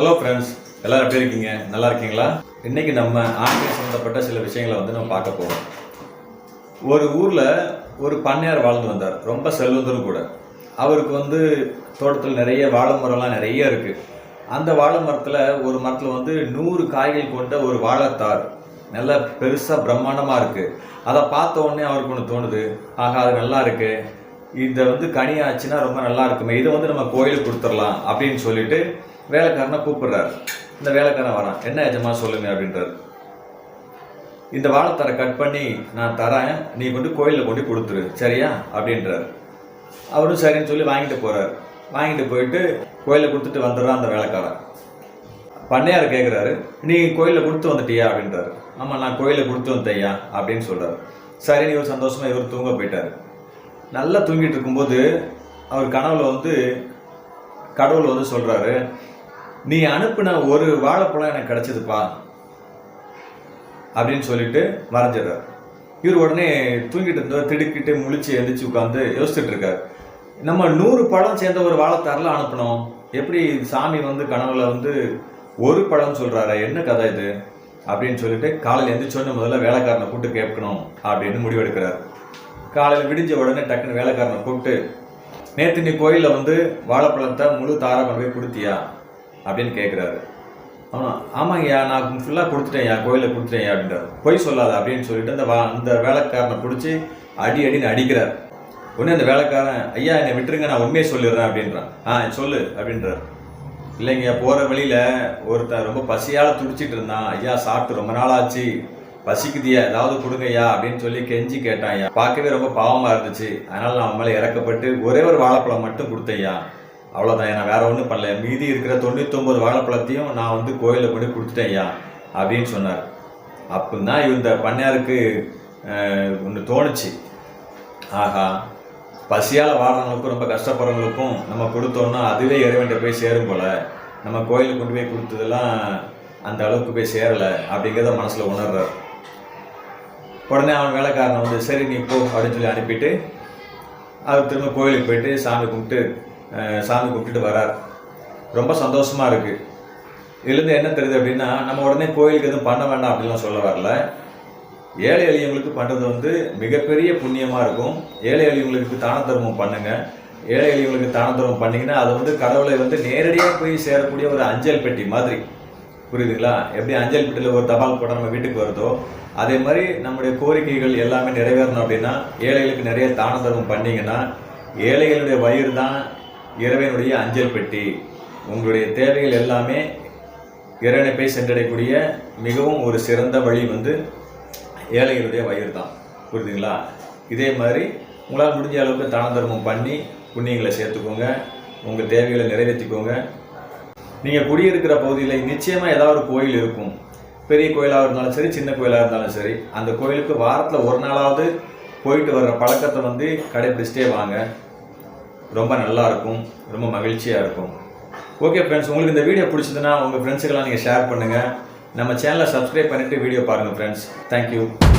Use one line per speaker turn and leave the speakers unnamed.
hello friends எல்லோரும் எப்படி இருக்கீங்க நல்லா இருக்கீங்களா இன்னைக்கு நம்ம ஆன்மீக சம்மந்தப்பட்ட சில விஷயங்களை வந்து நம்ம பார்க்க போகிறோம் ஒரு ஊரில் ஒரு பண்ணையார் வாழ்ந்து வந்தார் ரொம்ப செல்வந்தரும் கூட அவருக்கு வந்து தோட்டத்தில் நிறைய வாழை மரம்லாம் நிறைய இருக்குது அந்த வாழை மரத்தில் ஒரு மரத்தில் வந்து நூறு காய்கள் கொண்ட ஒரு வாழைத்தார் நல்லா பெருசாக பிரம்மாண்டமாக இருக்குது அதை பார்த்த உடனே அவருக்கு ஒன்று தோணுது ஆகா அது நல்லா இருக்குது இதை வந்து கனியாச்சுன்னா ரொம்ப நல்லா இருக்குமே இதை வந்து நம்ம கோயிலுக்கு கொடுத்துடலாம் அப்படின்னு சொல்லிட்டு வேலைக்காரனை கூப்பிடுறாரு இந்த வேலைக்காரன் வரான் என்ன எஜமா சொல்லுங்க அப்படின்றாரு இந்த வாழைத்தரை கட் பண்ணி நான் தரேன் நீ கொண்டு கோயிலில் கொண்டு கொடுத்துரு சரியா அப்படின்றார் அவரும் சரின்னு சொல்லி வாங்கிட்டு போகிறார் வாங்கிட்டு போயிட்டு கோயிலில் கொடுத்துட்டு வந்துடுறான் அந்த வேலைக்காரன் பண்ணையார் கேட்குறாரு நீ கோயிலில் கொடுத்து வந்துட்டியா அப்படின்றாரு ஆமாம் நான் கோயிலில் கொடுத்து வந்தேயா அப்படின்னு சொல்கிறார் நீ இவர் சந்தோஷமாக இவர் தூங்க போயிட்டார் நல்லா தூங்கிட்டு இருக்கும்போது அவர் கனவில் வந்து கடவுள் வந்து சொல்கிறாரு நீ அனுப்பின ஒரு வாழைப்பழம் எனக்கு கிடைச்சதுப்பா அப்படின்னு சொல்லிட்டு மறைஞ்சிடுறார் இவர் உடனே தூங்கிட்டு இருந்தவர் திடுக்கிட்டு முழிச்சு எழுந்திரிச்சு உட்காந்து யோசிச்சுட்டு இருக்கார் நம்ம நூறு பழம் சேர்ந்த ஒரு வாழைத்தாரில் அனுப்பினோம் எப்படி சாமி வந்து கனவுல வந்து ஒரு பழம் சொல்கிறாரு என்ன கதை இது அப்படின்னு சொல்லிட்டு காலையில் எந்திரிச்சோன்னு முதல்ல வேலைக்காரனை கூப்பிட்டு கேட்கணும் அப்படின்னு முடிவெடுக்கிறார் காலையில் விடிஞ்ச உடனே டக்குன்னு வேலைக்காரனை கூப்பிட்டு நேற்று நீ கோயிலில் வந்து வாழைப்பழத்தை முழு தாராபன் போய் கொடுத்தியா அப்படின்னு கேட்குறாரு அவன் ஆமாங்கய்யா நான் ஃபுல்லாக கொடுத்துட்டேன்யா கோயிலில் கொடுத்துட்டேன்யா அப்படின்றார் பொய் சொல்லாத அப்படின்னு சொல்லிட்டு அந்த வா அந்த வேலைக்காரனை பிடிச்சி அடி அடின்னு அடிக்கிறார் உடனே அந்த வேலைக்காரன் ஐயா என்னை விட்டுருங்க நான் உண்மையை சொல்லிடுறேன் அப்படின்றான் ஆ சொல்லு அப்படின்றார் இல்லைங்க போகிற வழியில் ஒருத்தன் ரொம்ப பசியால் துடிச்சிட்டு இருந்தான் ஐயா சாப்பிட்டு ரொம்ப நாள் ஆச்சு பசிக்குதியா ஏதாவது கொடுங்க ஐயா அப்படின்னு சொல்லி கெஞ்சி கேட்டான் ஐயா பார்க்கவே ரொம்ப பாவமாக இருந்துச்சு அதனால் நான் அவன் மேலே இறக்கப்பட்டு ஒரே ஒரு வாழைப்பழம் மட்டும் கொடுத்தையா அவ்வளோதான் நான் வேறு ஒன்றும் பண்ணல மீதி இருக்கிற தொண்ணூத்தொம்பது வாழைப்பழத்தையும் நான் வந்து கோயிலில் கொண்டு கொடுத்துட்டேன் ஐயா அப்படின்னு சொன்னார் அப்படின்னா இந்த பண்ணையாருக்கு ஒன்று தோணுச்சு ஆகா பசியால் வாழ்றவங்களுக்கும் ரொம்ப கஷ்டப்படுறவங்களுக்கும் நம்ம கொடுத்தோம்னா அதுவே இறைவன்கிட்ட போய் சேரும் போல் நம்ம கோயிலுக்கு கொண்டு போய் கொடுத்ததெல்லாம் அந்த அளவுக்கு போய் சேரலை அப்படிங்கிறத மனசில் உணர்றார் உடனே அவன் வேலைக்காரன் வந்து சரி நீ போ அப்படின்னு சொல்லி அனுப்பிட்டு அவர் திரும்ப கோயிலுக்கு போயிட்டு சாமி கும்பிட்டு சாமி கும்பிட்டுட்டு வரார் ரொம்ப சந்தோஷமாக இருக்குது இதுலேருந்து என்ன தெரியுது அப்படின்னா நம்ம உடனே கோயிலுக்கு எதுவும் பண்ண வேண்டாம் அப்படின்லாம் சொல்ல வரல ஏழை எளியவங்களுக்கு பண்ணுறது வந்து மிகப்பெரிய புண்ணியமாக இருக்கும் ஏழை எளியவங்களுக்கு தான தர்மம் பண்ணுங்கள் ஏழை எளியவங்களுக்கு தான தர்மம் பண்ணிங்கன்னா அது வந்து கடவுளை வந்து நேரடியாக போய் சேரக்கூடிய ஒரு அஞ்சல் பெட்டி மாதிரி புரியுதுங்களா எப்படி அஞ்சல் பெட்டியில் ஒரு தபால் கூட நம்ம வீட்டுக்கு வருதோ அதே மாதிரி நம்முடைய கோரிக்கைகள் எல்லாமே நிறைவேறணும் அப்படின்னா ஏழைகளுக்கு நிறைய தான தர்மம் பண்ணிங்கன்னா ஏழைகளுடைய வயிறு தான் இறைவனுடைய அஞ்சல் பெட்டி உங்களுடைய தேவைகள் எல்லாமே இறைவனை போய் சென்றடையக்கூடிய மிகவும் ஒரு சிறந்த வழி வந்து ஏழைகளுடைய வயிறு தான் புரியுதுங்களா இதே மாதிரி உங்களால் முடிஞ்ச அளவுக்கு தான தர்மம் பண்ணி புண்ணியங்களை சேர்த்துக்கோங்க உங்கள் தேவைகளை நிறைவேற்றிக்கோங்க நீங்கள் குடியிருக்கிற பகுதியில் நிச்சயமாக ஏதாவது ஒரு கோயில் இருக்கும் பெரிய கோயிலாக இருந்தாலும் சரி சின்ன கோயிலாக இருந்தாலும் சரி அந்த கோயிலுக்கு வாரத்தில் ஒரு நாளாவது போயிட்டு வர்ற பழக்கத்தை வந்து கடைபிடிச்சிட்டே வாங்க ரொம்ப நல்லாயிருக்கும் ரொம்ப மகிழ்ச்சியாக இருக்கும் ஓகே ஃப்ரெண்ட்ஸ் உங்களுக்கு இந்த வீடியோ பிடிச்சதுன்னா உங்கள் ஃப்ரெண்ட்ஸுக்கெல்லாம் நீங்கள் ஷேர் பண்ணுங்கள் நம்ம சேனலை சப்ஸ்கிரைப் பண்ணிவிட்டு வீடியோ பாருங்கள் ஃப்ரெண்ட்ஸ் தேங்க்யூ